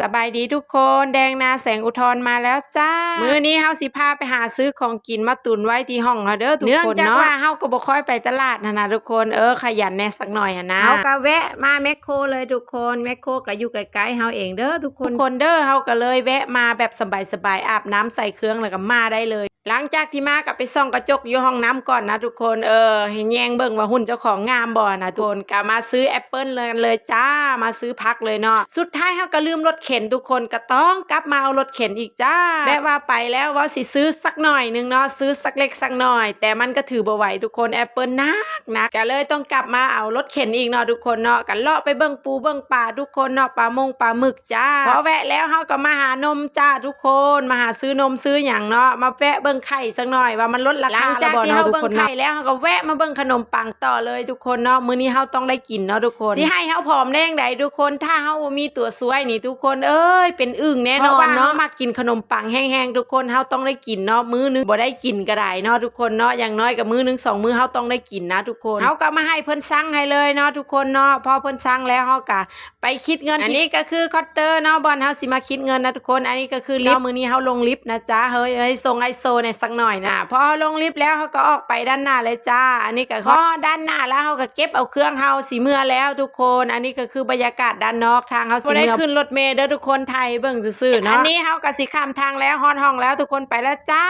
สบายดีทุกคนแดงนาแสงอุทรมาแล้วจ้า มื้อนี้เฮาสิพาไปหาซื้อของกินมาตุนไว้ที่ห้องเฮาเด้อทุกคนเนื่องจากว่าเฮาก็บ่ค่อยไปตลาดนะนะทุกคนเออขยันแหน่สักหน่อยหั่นนะเฮาก็แวะมาแมคโครเลยทุกคนแมคโครก็อยู่ใกล้ๆเฮาเองเด้อทุกคนทุกคนเด้อเฮาก็เลยแวะมาแบบสบายๆอาบน้ำใส่เครื่องแล้วก็มาได้เลย หลังจากที่มากับไปส่องกระจกอยู่ห้องน้ำก่อนนะทุกคนเออให้แยงเบิ่งว่าหุ่นเจ้าของงามบ่นะทุกคนก็มาซื้อแอปเปิลเลยเลยจ้ามาซื้อพักเลยเนาะสุดท้ายเฮาก็ลืมรถเข็นทุกคนก็ต้องกลับมาเอารถเข็นอีกจ้าแม่ว่าไปแล้วว่าสิซื้อสักหน่อยหนึงเนาะซื้อสักเล็กสักหน่อย แต่มันก็ถือบ่ไหวทุกคนแอปเปิลนะ นักก็เลยต้องกลับมาเอารถเข็นอีกเนาะทุกคนเนาะกันเลาะไปเบิ่งปูเบิ่งปลาทุกคนเนาะปลามงปลาหมึกจ้าพอแวะแล้วเฮาก็มาหานมจ้าทุกคนมาหาซื้อนมซื้อหยังเนาะมาแวะเบิ่งไข่สักหน่อยว่ามันลดราคาหลังจากที่เฮาเบิ่งไข่แล้วเฮาก็แวะมาเบิ่งขนมปังต่อเลยทุกคนเนาะมื้อนี้เฮาต้องได้กินเนาะทุกคนสิให้เฮาผอมได้จังไดทุกคนถ้าเฮาบ่มีตัวสวยนี่ทุกคนเอ้ยเป็นอึ่งแน่นอนเนาะมากินขนมปังแห้งๆทุกคนเฮาต้องได้กินเนาะมื้อนึงบ่ได้กินก็ได้เนาะทุกคนเนาะอย่างน้อยก็มื้อนึงสองมื้อเฮาต้องได้กินนะทุกคนเฮาก็มาให้เพิ่นสั่งให้เลยเนาะทุกคนเนาะพอเพิ่นสั่งแล้วเฮาก็ไปคิดเงินอันนี้ก็คือคอตเตอร์เนาะบอลเฮาสิมาคิดเงินนะทุกคน อันนี้ก็คือลิฟต์มื้อนี้เฮาลงลิฟต์นะจ๊ะเฮ้ยเฮ้ยส่งไอโซเนี่ยสักหน่อยนะพอเฮาลงลิฟต์แล้วเฮาก็ออกไปด้านหน้าเลยจ้า อันนี้ก็พอด้านหน้าแล้วเฮาก็เก็บเอาเครื่องเฮาสิเมื่อแล้วทุกคน อันนี้ก็คือบรรยากาศด้านนอกทางเฮาสิเมื่อได้ขึ้นรถเมล์เด้อทุกคนไทยเบิ่งซื่อๆเนาะอันนี้เฮาก็สิข้ามทางแล้วฮอดห้องแล้วทุกคนไปแล้วจ้า